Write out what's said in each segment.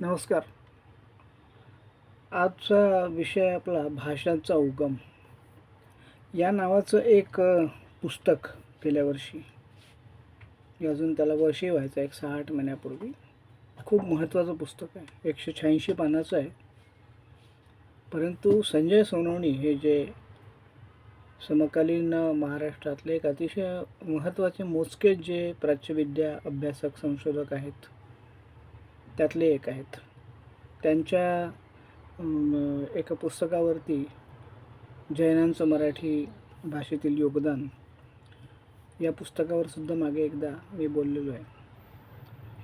नमस्कार. आजचा विषय आपला भाषांचा उगम. या नावाचं एक पुस्तक गेल्या वर्षी. अजून त्याला वर्षी व्हायचं एक सहा आठ महिन्यापूर्वी. खूप महत्त्वाचं पुस्तक आहे. एकशे शहाऐंशी पानाचं आहे. परंतु संजय सोनवणी हे जे समकालीन महाराष्ट्रातले एक अतिशय महत्त्वाचे मोजके जे प्राच्यविद्या अभ्यासक संशोधक आहेत त्यातले एक आहेत. त्यांच्या एका पुस्तकावरती जैनांचं मराठी भाषेतील योगदान या पुस्तकावर सुद्धा मागे एकदा मी बोललेलो आहे.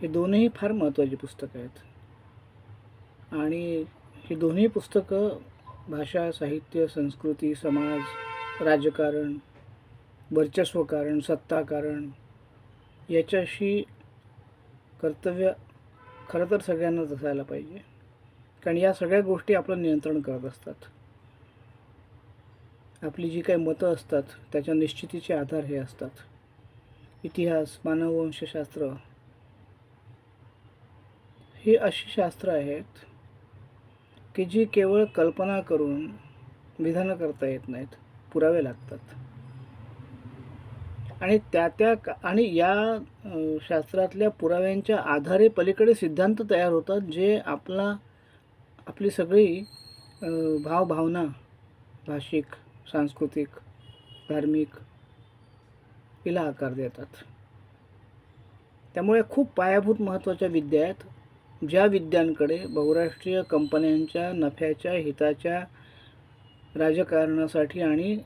हे दोनही फार महत्त्वाची पुस्तकं आहेत. आणि ही दोन्ही पुस्तकं भाषा साहित्य संस्कृती समाज राजकारण वर्चस्वकारण सत्ताकारण याच्याशी कर्तव्य खरं तर सगळ्यांनाच असायला पाहिजे. कारण या सगळ्या गोष्टी आपलं नियंत्रण करत असतात. आपली जी काही मतं असतात त्याच्या निश्चितीचे आधार हे असतात. इतिहास मानववंशशास्त्र ही अशी शास्त्र आहेत की जी केवळ कल्पना करून विधानं करता येत नाहीत पुरावे लागतात. आणि त्या त्या का- आणि या शास्त्रातल्या पुराव्यांच्या आधारे पलीकडे सिद्धांत तयार होतात जे आपला आपली सगळी भावभावना भाषिक सांस्कृतिक धार्मिक हिला आकार देतात. त्यामुळे खूप पायाभूत महत्त्वाच्या विद्या आहेत. ज्या विद्यांकडे बहुराष्ट्रीय कंपन्यांच्या नफ्याच्या हिताच्या राजकारणासाठी आणि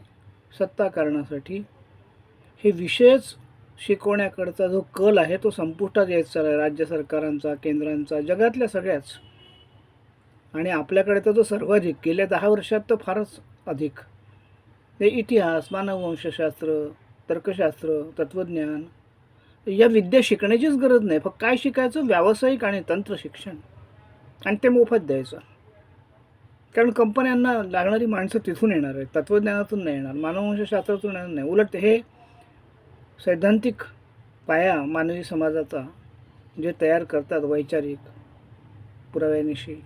सत्ताकारणासाठी हे विषयच शिकवण्याकडचा जो कल आहे तो संपुष्टात यायचा चालला आहे राज्य सरकारांचा केंद्रांचा जगातल्या सगळ्याच. आणि आपल्याकडे तर तो सर्वाधिक. गेल्या दहा वर्षात तर फारच अधिक. हे इतिहास मानववंशशास्त्र तर्कशास्त्र तत्त्वज्ञान या विद्या शिकण्याचीच गरज नाही. फक्त काय शिकायचं? व्यावसायिक आणि तंत्र शिक्षण. आणि ते मोफत द्यायचं. कारण कंपन्यांना लागणारी माणसं तिथून येणार आहेत. तत्त्वज्ञानातून नाही येणार. मानववंशशास्त्रातून येणार नाही. उलट हे सैद्धांतिक पाया मानवी समाजाचा जे तयार करतात वैचारिक पुराव्यानिशी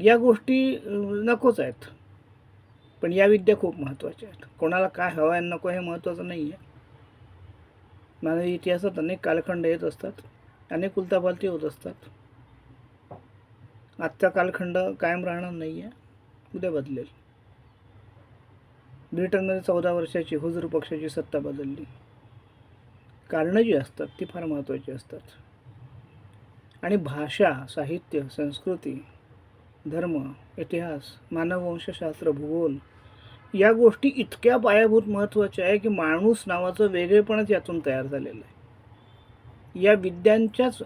या गोष्टी नकोच आहेत. पण या विद्या खूप महत्त्वाच्या आहेत. कोणाला काय हवं आहे आणि नको हे महत्त्वाचं नाही आहे. मानवी इतिहासात अनेक कालखंड येत असतात. अनेक उलतापालती होत असतात. आजचा कालखंड कायम राहणार नाही आहे. उद्या बदलेल. ब्रिटनमध्ये चौदा वर्षाची हुजूर पक्षाची सत्ता बदलली. कारणं जी असतात ती फार महत्त्वाची असतात. आणि भाषा साहित्य संस्कृती धर्म इतिहास मानववंशशास्त्र भूगोल या गोष्टी इतक्या पायाभूत महत्त्वाच्या आहे की माणूस नावाचं वेगळेपणच यातून तयार झालेलं आहे. या विद्यांच्याच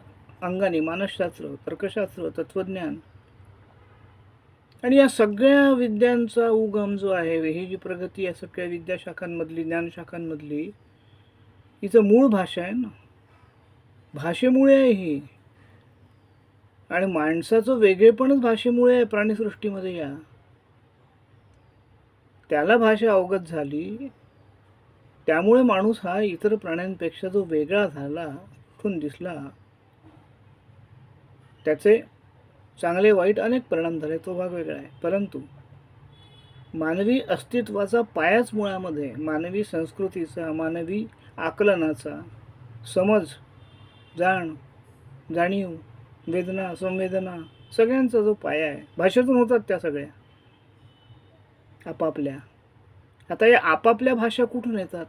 अंगाने मानसशास्त्र तर्कशास्त्र तत्त्वज्ञान आणि या सगळ्या विद्यांचा उगम जो आहे ही जी प्रगती या सगळ्या विद्याशाखांमधली ज्ञानशाखांमधली हिचं मूळ भाषा आहे ना. भाषेमुळे आहे ही. आणि माणसाचं वेगळेपणच भाषेमुळे आहे प्राणीसृष्टीमध्ये या. त्याला भाषा अवगत झाली. त्यामुळे माणूस हा इतर प्राण्यांपेक्षा जो वेगळा झाला उठून दिसला त्याचे चांगले वाईट अनेक परिणाम झाले तो भाग वेगळा आहे. परंतु मानवी अस्तित्वाचा पायाच मुळामध्ये मानवी संस्कृतीचा मानवी आकलनाचा समज जाण जाणीव वेदना संवेदना सगळ्यांचा जो पाया आहे भाषेतून होतात त्या सगळ्या. आपापल्या. आता या आपापल्या भाषा कुठून येतात?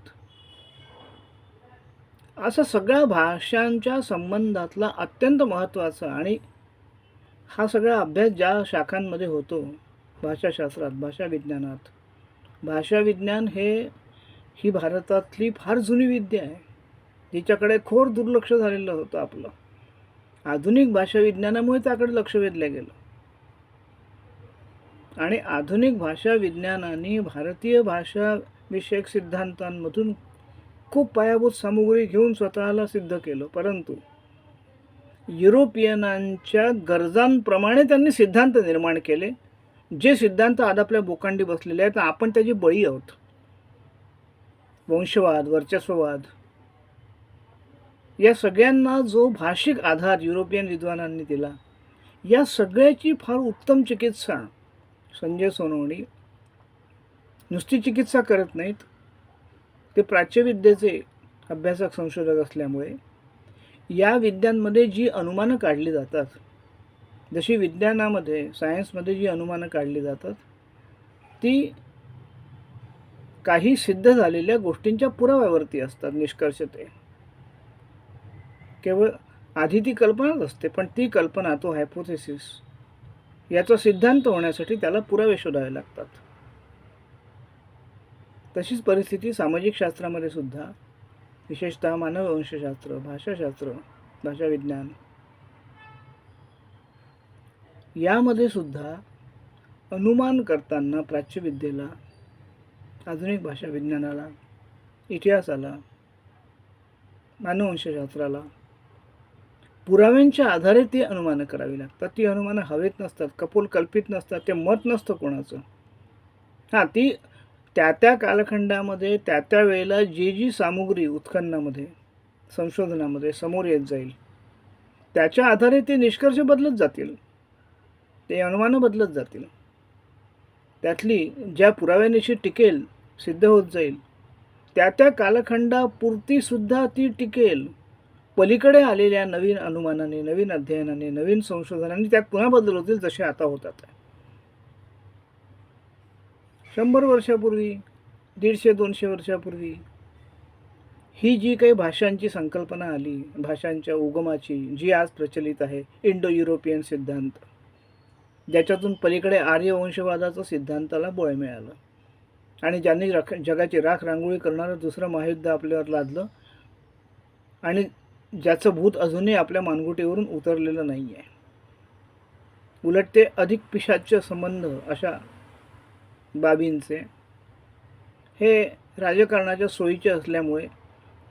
असा सगळ्या भाषांच्या संबंधातला अत्यंत महत्त्वाचा आणि हा सगळा अभ्यास ज्या शाखांमध्ये होतो भाषाशास्त्रात भाषा विज्ञानात भाषा विज्ञान हे ही भारतातली फार जुनी विद्या आहे तिच्याकडे खोर दुर्लक्ष झालेलं होतं आपलं. आधुनिक भाषा विज्ञानामुळे त्याकडे लक्ष वेधलं गेलं. आणि आधुनिक भाषा विज्ञानाने भारतीय भाषा विषयक सिद्धांतांमधून खूप पायाभूत सामुग्री घेऊन स्वतःला सिद्ध केलं. परंतु युरोपियनांच्या गरजांप्रमाणे त्यांनी सिद्धांत निर्माण केले. जे सिद्धांत आज आपल्या बोकांडी बसलेले आहेत आपण त्याची बळी आहोत. वंशवाद वर्चस्ववाद. या सगळ्यांना जो भाषिक आधार युरोपियन विद्वानांनी दिला या सगळ्याची फार उत्तम चिकित्सा संजय सोनवणी नुसती चिकित्सा करत नाहीत ते प्राच्यविद्येचे अभ्यासक संशोधक असल्यामुळे या विद्यांमध्ये जी अनुमानं काढली जातात जशी विज्ञानामध्ये सायन्समध्ये जी अनुमानं काढली जातात ती काही सिद्ध झालेल्या गोष्टींच्या पुराव्यावरती असतात निष्कर्ष ते. केवळ आधी ती कल्पनाच असते पण ती कल्पना तो हायपोथेसिस याचा सिद्धांत होण्यासाठी त्याला पुरावे शोधावे लागतात. तशीच परिस्थिती सामाजिक शास्त्रामध्ये सुद्धा विशेषतः मानववंशशास्त्र भाषाशास्त्र भाषाविज्ञान यामध्ये सुद्धा अनुमान करताना प्राच्यविद्येला आधुनिक भाषा विज्ञानाला इतिहासाला मानववंशशास्त्राला पुराव्यांच्या आधारे ती अनुमानं करावी लागतात. ती अनुमानं हवेत नसतात कपोल कल्पित नसतात ते मत नसतं कोणाचं. हां ती त्या त्या कालखंडामध्ये त्या त्या वेळेला जी जी सामुग्री उत्खननामध्ये संशोधनामध्ये समोर येत जाईल त्याच्या आधारे ते निष्कर्ष बदलत जातील. ते अनुमानं बदलत जातील. त्यातली ज्या पुराव्यानिशी टिकेल सिद्ध होत जाईल. त्या त्या कालखंडापुरती सुद्धा ती टिकेल. पलीकडे आलेल्या नवीन अनुमानाने नवीन अध्ययनाने नवीन संशोधनाने त्यात पुन्हा बदल होतील जसे आता होतात. शंभर वर्षापूर्वी दीडशे दोनशे वर्षापूर्वी ही जी काही भाषांची संकल्पना आली भाषांच्या उगमाची जी आज प्रचलित आहे इंडो युरोपियन सिद्धांत ज्याच्यातून पलीकडे आर्यवंशवादाचं सिद्धांताला बळ मिळालं. आणि ज्यांनी रख जगाची राख रांगोळी करणारं दुसरं महायुद्ध आपल्यावर लादलं आणि ज्याचं भूत अजूनही आपल्या मानगुटीवरून उतरलेलं नाही आहे उलट ते अधिक पिशाच्य संबंध अशा बाबींचे हे राजकारणाच्या सोयीचे असल्यामुळे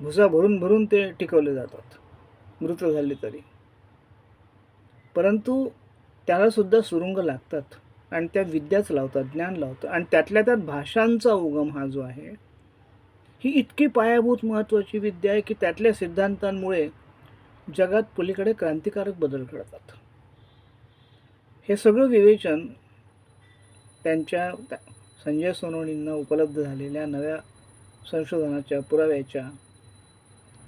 भुसा भरून भरून ते टिकवले जातात. मृत झाले तरी. परंतु त्यालासुद्धा सुरुंग लागतात. आणि त्या विद्याच लावतात ज्ञान लावतात. आणि त्यातल्या त्यात भाषांचा उगम हा जो आहे ही इतकी पायाभूत महत्त्वाची विद्या आहे की त्यातल्या सिद्धांतांमुळे जगात पलीकडे क्रांतिकारक बदल घडतात. हे सगळं विवेचन त्यांच्या त्या- संजय सोनवणींना उपलब्ध झालेल्या नव्या संशोधनाच्या पुराव्याच्या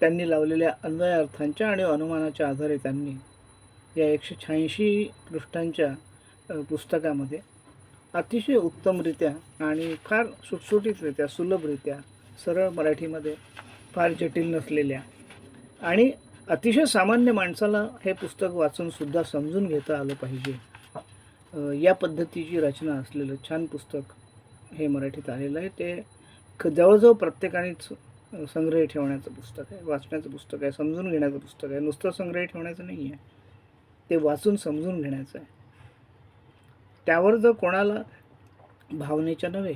त्यांनी लावलेल्या अन्वयार्थांच्या आणि अनुमानाच्या आधारे त्यांनी या एकशे शहाऐंशी पृष्ठांच्या पुस्तकामध्ये अतिशय उत्तमरित्या आणि फार सुटसुटीतरित्या सुलभरित्या सरळ मराठीमध्ये फार जटिल नसलेल्या आणि अतिशय सामान्य माणसाला हे पुस्तक वाचूनसुद्धा समजून घेता आलं पाहिजे. या पद्धतीची रचना असलेलं छान पुस्तक हे मराठीत आलेलं आहे. ते ख जवळजवळ प्रत्येकानेच संग्रही ठेवण्याचं पुस्तक आहे वाचण्याचं पुस्तक आहे समजून घेण्याचं पुस्तक आहे. नुसतं संग्रही ठेवण्याचं नाही आहे ते वाचून समजून घेण्याचं आहे. त्यावर जर कोणाला भावनेच्या नव्हे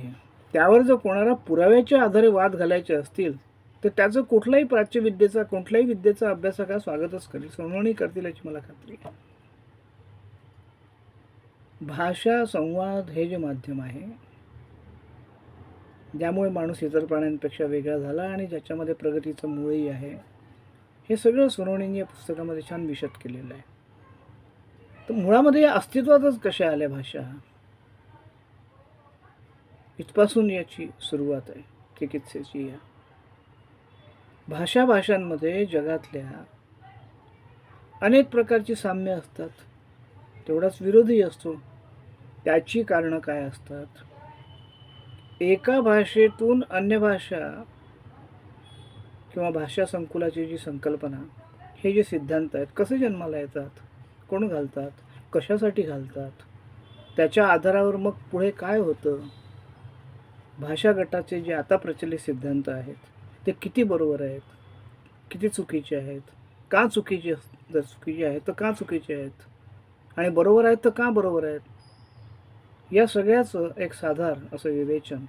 त्यावर जर कोणाला पुराव्याच्या आधारे वाद घालायचे असतील तर त्याचं कुठलाही प्राच्यविद्येचा कुठल्याही विद्येचा अभ्यासक हा स्वागतच करेल सोनवणी करतील याची मला खात्री आहे. भाषा संवाद हे जे माध्यम आहे ज्यामुळे माणूस इतर प्राण्यांपेक्षा वेगळा झाला आणि ज्याच्यामध्ये प्रगतीचं मूळही आहे हे सगळं सोनवणींनी या पुस्तकामध्ये छान विशद केलेलं आहे. तर मुळामध्ये या अस्तित्वातच कशा आल्या भाषा? इथपासून याची सुरुवात आहे चिकित्सेची या. भाषा भाषांमध्ये जगातल्या अनेक प्रकारची साम्य असतात. तेवढाच विरोधी असतो. त्याची कारणं काय असतात? एका भाषेतून अन्य भाषा किंवा भाषा संकुलाची जी संकल्पना हे जे सिद्धांत आहेत कसे जन्माला येतात? कोण घालतात? कशासाठी घालतात? त्याच्या आधारावर मग पुढे काय होतं? भाषा गटाचे जे आता प्रचलित सिद्धांत आहेत ते किती बरोबर आहेत? किती चुकीचे आहेत? का चुकीचे जर चुकीचे आहेत तर का चुकीचे आहेत? आणि बरोबर आहेत तर का बरोबर आहेत? या सगळ्याचं एक साधार असं विवेचन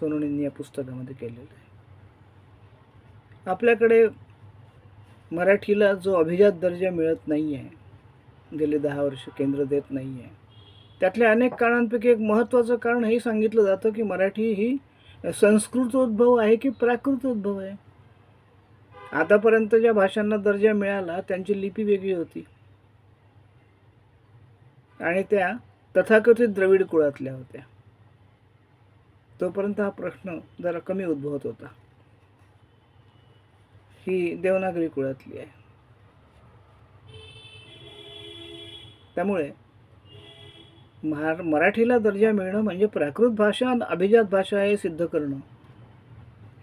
सोनुनींनी या पुस्तकामध्ये केलेलं आहे. आपल्याकडे मराठीला जो अभिजात दर्जा मिळत नाही आहे गेले दहा वर्ष केंद्र देत नाही आहे त्यातल्या अनेक कारणांपैकी एक महत्त्वाचं कारण हे सांगितलं जातं की मराठी ही संस्कृतोद्भव आहे की प्राकृतोद्भव आहे? आतापर्यंत ज्या भाषांना दर्जा मिळाला त्यांची लिपी वेगळी होती. आणि त्या तथाकथित द्रविड कुळातल्या होत्या. तोपर्यंत हा प्रश्न जरा कमी उद्भवत होता. ही देवनागरी कुळातली आहे. त्यामुळे महार मराठीला दर्जा मिळणं म्हणजे प्राकृत भाषा आणि अभिजात भाषा हे सिद्ध करणं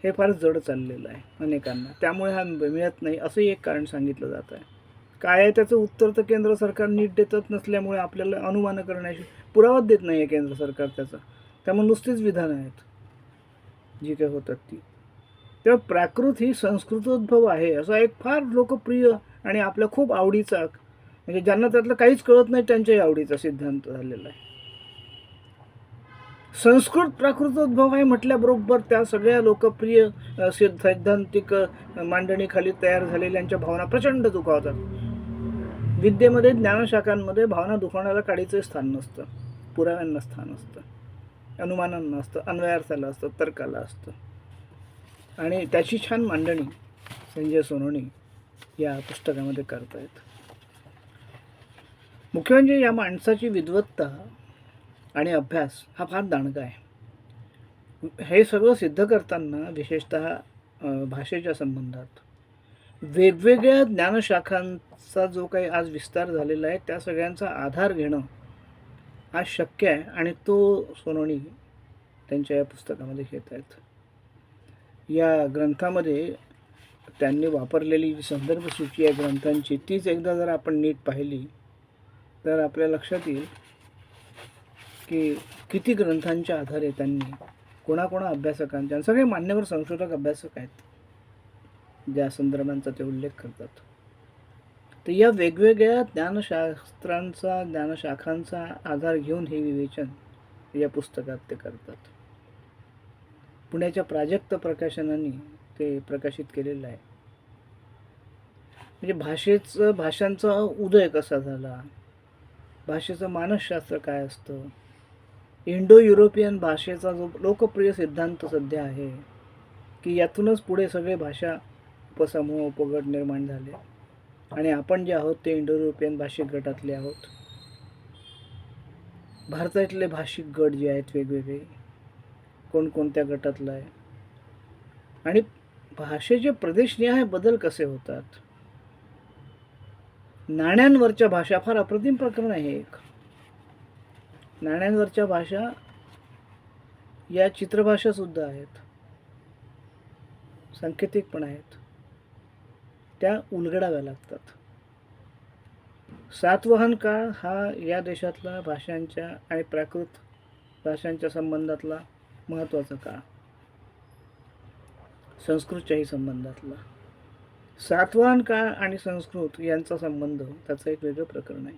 हे फार जड चाललेलं आहे अनेकांना. त्यामुळे हा मिळत नाही असंही एक कारण सांगितलं जात आहे. काय आहे त्याचं उत्तर तर केंद्र सरकार नीट देतच नसल्यामुळे आपल्याला अनुमान करण्याची पुरावाच देत नाही आहे केंद्र सरकार त्याचा. त्यामुळे नुसतीच विधानं आहेत. जी काही होतात ती. तेव्हा प्राकृत ही संस्कृतोद्भव आहे असा एक फार लोकप्रिय आणि आपल्या खूप आवडीचा म्हणजे ज्यांना त्यातलं काहीच कळत नाही त्यांच्याही आवडीचा सिद्धांत झालेला आहे. संस्कृत प्राकृतोद्भव आहे म्हटल्याबरोबर त्या सगळ्या लोकप्रिय सिद्ध सैद्धांतिक मांडणीखाली तयार झालेल्यांच्या भावना प्रचंड दुखावतात. विद्येमध्ये ज्ञानशाखांमध्ये भावना दुखावण्याला काडीचं स्थान नसतं. पुराव्यांना स्थान असतं. अनुमानांना असतं. अन्वयार्थाला असतं. तर्काला असतं. आणि त्याची छान मांडणी संजय सोनोनी या पुस्तकामध्ये करतायत. मुख्य म्हणजे या माणसाची विद्वत्ता आणि अभ्यास हा फार दांडगा आहे. हे सगळं सिद्ध करताना विशेषत भाषेच्या संबंधात वेगवेगळ्या ज्ञानशाखांचा जो काही आज विस्तार झालेला आहे त्या सगळ्यांचा आधार घेणं आज शक्य आहे आणि तो सोनवणी त्यांच्या या पुस्तकामध्ये घेत आहेत. या ग्रंथामध्ये त्यांनी वापरलेली जी संदर्भ सूची आहे ग्रंथांची तीच एकदा जर आपण नीट पाहिली तर आपल्या लक्षात येईल की किती ग्रंथांच्या आधारे त्यांनी कोणाकोणा अभ्यासकांच्या आणि सगळे मान्यवर संशोधक अभ्यासक आहेत ज्या संदर्भांचा ते उल्लेख करतात. तर या वेगवेगळ्या ज्ञानशास्त्रांचा ज्ञानशाखांचा आधार घेऊन हे विवेचन या पुस्तकात ते करतात. पुण्याच्या प्राजक्त प्रकाशनाने ते प्रकाशित केलेलं आहे. म्हणजे भाषेचं भाषांचा उदय कसा झाला? भाषेचं मानसशास्त्र काय असतं? इंडो युरोपियन भाषेचा जो लोकप्रिय सिद्धांत सध्या आहे की यातूनच पुढे सगळे भाषा उपसमूह उपगट निर्माण झाले. आणि आपण जे आहोत ते इंडो युरोपियन भाषिक गटातले आहोत. भारतातले भाषिक गट जे आहेत वेगवेगळे कोणकोणत्या गटातला आहे? आणि भाषेचे प्रदेशनिहाय बदल कसे होतात? नाण्यांवरच्या भाषा फार अप्रतिम प्रकरण आहे एक. नाण्यांवरच्या भाषा या चित्रभाषासुद्धा आहेत. सांकेतिक पण आहेत. त्या उलगडाव्या लागतात. सातवाहन काळ हा या देशातला भाषांच्या आणि प्राकृत भाषांच्या संबंधातला महत्त्वाचा काळ. संस्कृतच्याही संबंधातला. सातवाहन काळ आणि संस्कृत यांचा संबंध त्याचं एक वेगळं प्रकरण आहे.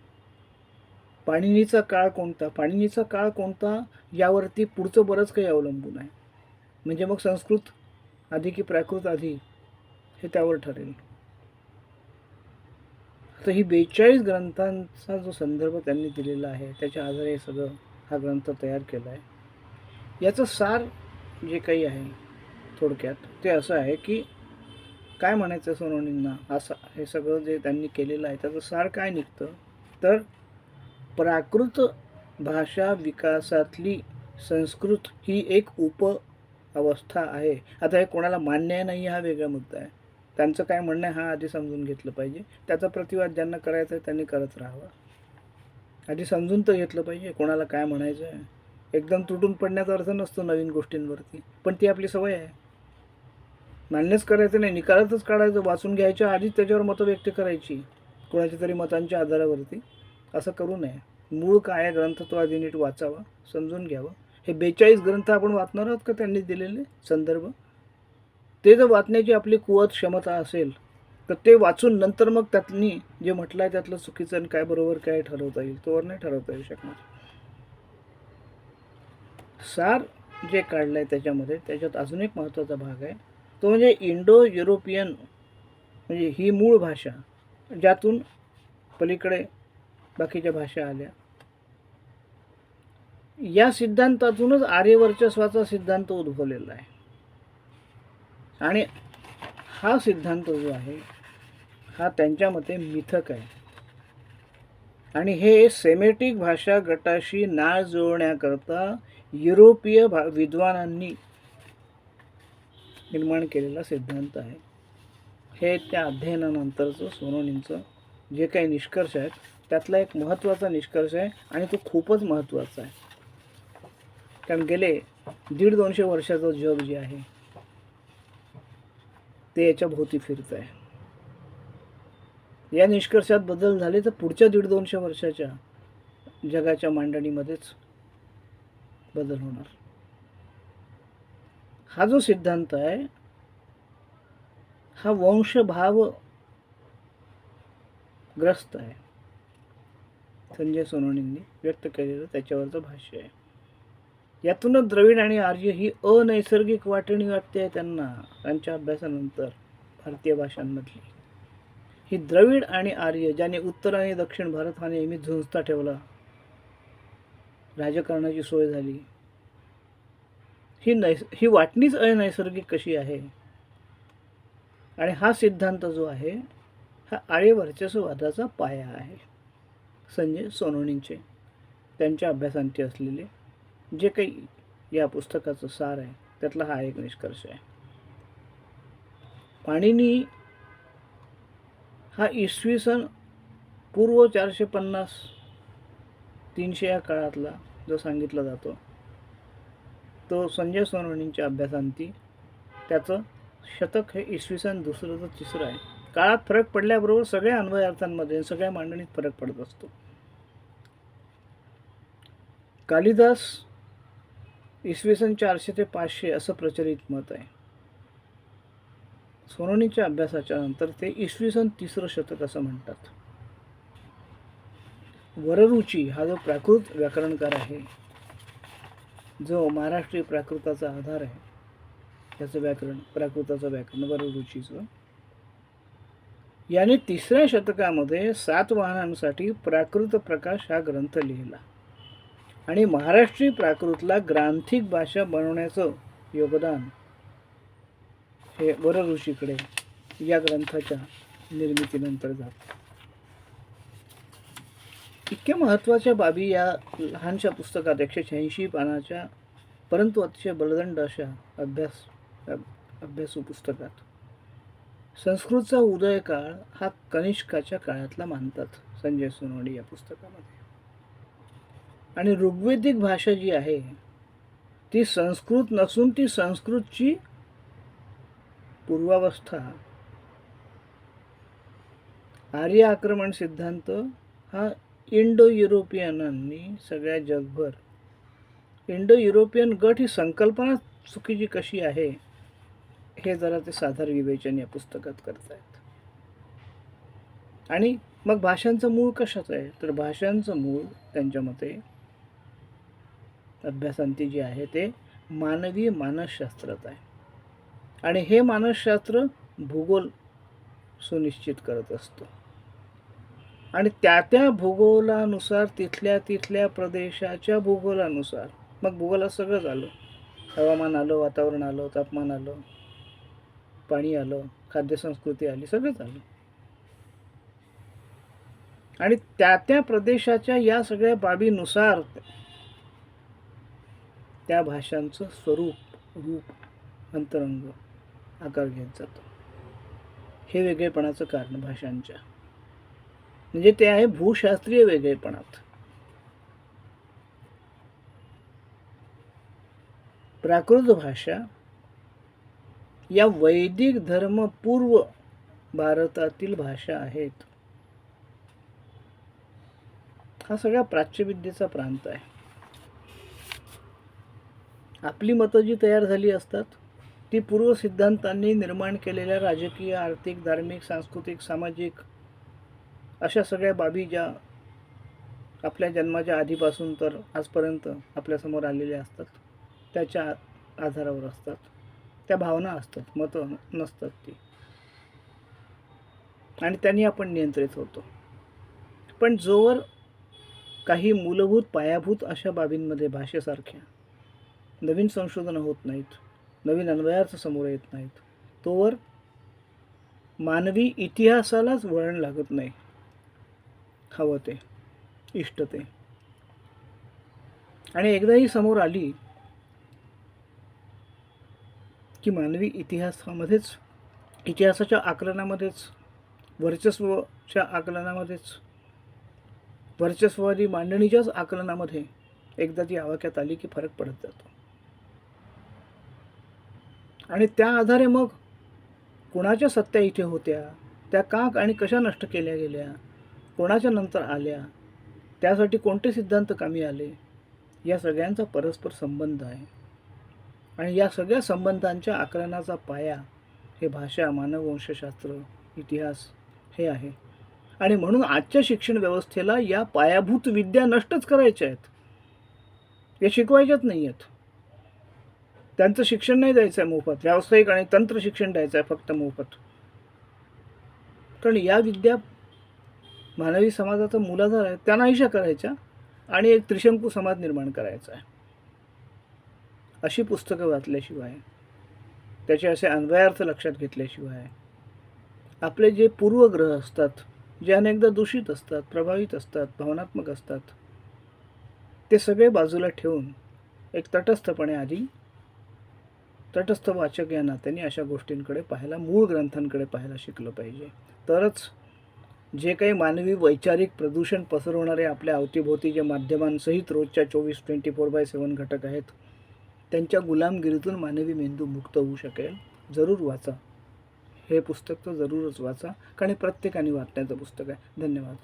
पाणिनीचा काळ कोणता? पाणिनीचा काळ कोणता? यावरती पुढचं बरंच काही अवलंबून आहे. म्हणजे मग संस्कृत आधी की प्राकृत आधी हे त्यावर ठरेल. तर ही बेचाळीस ग्रंथांचा जो संदर्भ त्यांनी दिलेला आहे त्याच्या आधारे हे सगळं हा ग्रंथ तयार केला आहे. याचं सार जे काही आहे थोडक्यात ते असं आहे की काय म्हणायचं सोनवणींना? असं हे सगळं जे त्यांनी केलेलं आहे त्याचं सार काय निघतं? तर प्राकृत भाषा विकासातली संस्कृत ही एक उप अवस्था आहे. आता हे कोणाला मान्य आहे नाही हा वेगळा मुद्दा आहे. त्यांचं काय म्हणणं आहे हा आधी समजून घेतलं पाहिजे. त्याचा प्रतिवाद ज्यांना करायचा आहे त्यांनी करत राहावा. आधी समजून तर घेतलं पाहिजे कोणाला काय म्हणायचं आहे. एकदम तुटून पडण्याचा अर्थ नसतो नवीन गोष्टींवरती. पण ती आपली सवय आहे. मान्यच करायचं नाही निकालातच काढायचं वाचून घ्यायच्या आधीच त्याच्यावर मतं व्यक्त करायची कोणाच्या तरी मतांच्या आधारावरती. असं करू नये. मूळ काय ग्रंथ तो आधी नीट वाचावा समजून घ्यावं. हे बेचाळीस ग्रंथ आपण वाचणार आहोत का त्यांनी दिलेले संदर्भ? ते जर वाचण्याची आपली कुवत क्षमता असेल तर ते वाचून नंतर मग त्यातनी जे म्हटलं आहे त्यातलं चुकीचं आणि काय बरोबर काय ठरवता येईल तोवर नाही ठरवता येऊ शकणार. सार जे काढलं आहे त्याच्यामध्ये त्याच्यात अजून एक महत्त्वाचा भाग आहे. तो म्हणजे इंडो युरोपियन म्हणजे ही मूळ भाषा ज्यातून पलीकडे बाकीच्या भाषा आल्या. या सिद्धांतातूनच आर्यवर्चस्वाचा सिद्धांत उद्भवलेला आहे. आणि हा सिद्धांत जो आहे हा त्यांच्या मते मिथक आहे. आणि हे सेमेटिक भाषा गटाशी नाळ जुळण्याकरता युरोपीय भा विद्वानांनी निर्माण केलेला सिद्धांत आहे. हे त्या अध्ययनानंतरचं सोनोनींचं जे काही निष्कर्ष आहेत त्यातला एक महत्त्वाचा निष्कर्ष आहे आणि तो खूपच महत्त्वाचा आहे. कारण गेले दीड दोनशे वर्षाचं जग जे आहे ते याच्या भोवती फिरत आहे. या निष्कर्षात बदल झाले तर पुढच्या दीड दोनशे वर्षाच्या जगाच्या मांडणीमध्येच बदल होणार. हा जो सिद्धांत आहे हा वंशभाव ग्रस्त आहे. संजय सोनवणींनी व्यक्त केलेलं त्याच्यावरचं भाष्य आहे. यातूनच द्रविड आणि आर्य ही अनैसर्गिक वाटणी वाटते आहे त्यांना त्यांच्या अभ्यासानंतर भारतीय भाषांमधली. ही द्रविड आणि आर्य ज्याने उत्तर आणि दक्षिण भारत हा नेहमी झुंजता ठेवला राजकारणाची सोय झाली ही नैस ही वाटणीच अनैसर्गिक कशी आहे? आणि हा सिद्धांत जो आहे हा आर्य वर्चस्ववादाचा पाया आहे. संजय सोनवणींचे त्यांच्या अभ्यासांती असलेले जे काही या पुस्तकाचं सार आहे त्यातला हा एक निष्कर्ष आहे. पाणिनी हा इसवी सन पूर्व चारशे पन्नास तीनशे या काळातला जो सांगितला जातो तो संजय सोनवणींच्या अभ्यासांती त्याचं शतक हे इसवी सन दुसरं तर तिसरं आहे. काळात फरक पडल्याबरोबर सगळ्या अन्वयार्थांमध्ये सगळ्या मांडणीत फरक पडत असतो. कालिदास इसवी सन चारशे ते पाचशे असं प्रचलित मत आहे. सोनवणीच्या अभ्यासाच्या नंतर ते इसवी सन तिसरं शतक असं म्हणतात. वररुची हा जो प्राकृत व्याकरणकार आहे जो महाराष्ट्रीय प्राकृताचा आधार आहे त्याचं व्याकरण प्राकृताचं व्याकरण वररुचीचं याने तिसऱ्या शतकामध्ये सातवाहनांसाठी प्राकृत प्रकाश हा ग्रंथ लिहिला. आणि महाराष्ट्रीय प्राकृतला ग्रांथिक भाषा बनवण्याचं योगदान हे वरऋषीकडे या ग्रंथाच्या निर्मितीनंतर जातं इतक्या महत्त्वाच्या बाबी या लहानशा पुस्तकात एकशे शहाऐंशी पानाच्या परंतु अतिशय बलदंड अशा अभ्यास अभ्यासू पुस्तकात. संस्कृतचा उदय काळ हा कनिष्काच्या काळातला मानतात संजय सोनवणे या पुस्तकामध्ये. आणि ऋग्वेदिक भाषा जी आहे ती संस्कृत नसून ती संस्कृतची पूर्वावस्था. आर्य आक्रमण सिद्धांत हा इंडो युरोपियनांनी सगळ्या जगभर इंडो युरोपियन गट ही संकल्पना चुकीची कशी आहे हे जरा ते साधार विवेचन या पुस्तकात करतायत. आणि मग भाषांचं मूळ कशाचं आहे? तर भाषांचं मूळ त्यांच्या मते अभ्यासांती जी आहे ते मानवीय मानसशास्त्रात आहे. आणि हे मानसशास्त्र भूगोल सुनिश्चित करत असतं. आणि त्या त्या भूगोलानुसार तिथल्या तिथल्या प्रदेशाच्या भूगोलानुसार. मग भूगोलात सगळंच आलं हवामान आलं वातावरण आलं तापमान आलं पाणी आलं खाद्यसंस्कृती आली सगळंच आलं आणि त्या त्या प्रदेशाच्या या सगळ्या बाबीनुसार त्या भाषांचं स्वरूप रूप अंतरंग आकार घेत जातो. हे वेगळेपणाचं कारण भाषांच्या. म्हणजे ते आहे भूशास्त्रीय वेगळेपणात. प्राकृत भाषा या वैदिक धर्म पूर्व भारतातील भाषा आहेत. हा सगळा प्राच्यविद्येचा प्रांत आहे. आपली मतं जी तयार झाली असतात ती पूर्व सिद्धांतांनी निर्माण केलेल्या राजकीय आर्थिक धार्मिक सांस्कृतिक सामाजिक अशा सगळ्या बाबी ज्या आपल्या जन्माच्या आधीपासून तर आजपर्यंत आपल्यासमोर आलेल्या असतात त्याच्या आधारावर असतात. त्या भावना असतात मतं नसतात ती. आणि त्यांनी आपण नियंत्रित होतो. पण जोवर काही मूलभूत पायाभूत अशा बाबींमध्ये भाषेसारख्या नवीन संशोधनं होत नाहीत नवीन अन्वयार्थ समोर येत नाहीत तोवर मानवी इतिहासालाच वळण लागत नाही. हवं ते इष्ट ते आणि एकदा ही समोर आली की मानवी इतिहासामध्येच इतिहासाच्या आकलनामध्येच वर्चस्वच्या आकलनामध्येच वर्चस्ववादी मांडणीच्याच आकलनामध्ये एकदा ती आवाक्यात आली की फरक पडत जातो. आणि त्या आधारे मग कुणाच्या सत्या इथे होत्या त्या का आणि कशा नष्ट केल्या गेल्या कोणाच्या नंतर आल्या त्यासाठी कोणते सिद्धांत कामी आले या सगळ्यांचा परस्पर संबंध आहे. आणि या सगळ्या संबंधांच्या आकलनाचा पाया हे भाषा मानववंशशास्त्र इतिहास हे आहे. आणि म्हणून आजच्या शिक्षण व्यवस्थेला या पायाभूत विद्या नष्टच करायच्या आहेत. या शिकवायच्याच नाही आहेत त्यांचं शिक्षण नाही द्यायचं आहे मोफत. व्यावसायिक आणि तंत्र शिक्षण द्यायचं आहे फक्त मोफत. कारण या विद्या मानवी समाजाचा मुलाधार आहे त्या नाहीशा करायच्या आणि एक त्रिशंकू समाज निर्माण करायचा आहे. अशी पुस्तकं वाचल्याशिवाय त्याचे असे अन्वयार्थ लक्षात घेतल्याशिवाय आपले जे पूर्वग्रह असतात जे अनेकदा दूषित असतात प्रभावित असतात भावनात्मक असतात ते सगळे बाजूला ठेवून एक तटस्थपणे आधी तटस्थ वाचक या नात्याने अशा गोष्टींकडे पाहायला मूळ ग्रंथांकडे पाहायला शिकलं पाहिजे. तरच जे काही मानवी वैचारिक प्रदूषण पसरवणारे आपल्या अवतीभोवती जे माध्यमांसहित रोजच्या चोवीस ट्वेंटी फोर बाय सेवन घटक आहेत. त्यांच्या गुलामगिरीतून मानवी मेंदू मुक्त होऊ शकेल. जरूर वाचा. हे पुस्तक तर जरूरच वाचा. कारण हे प्रत्येकाने वाचण्याचं पुस्तक आहे. धन्यवाद.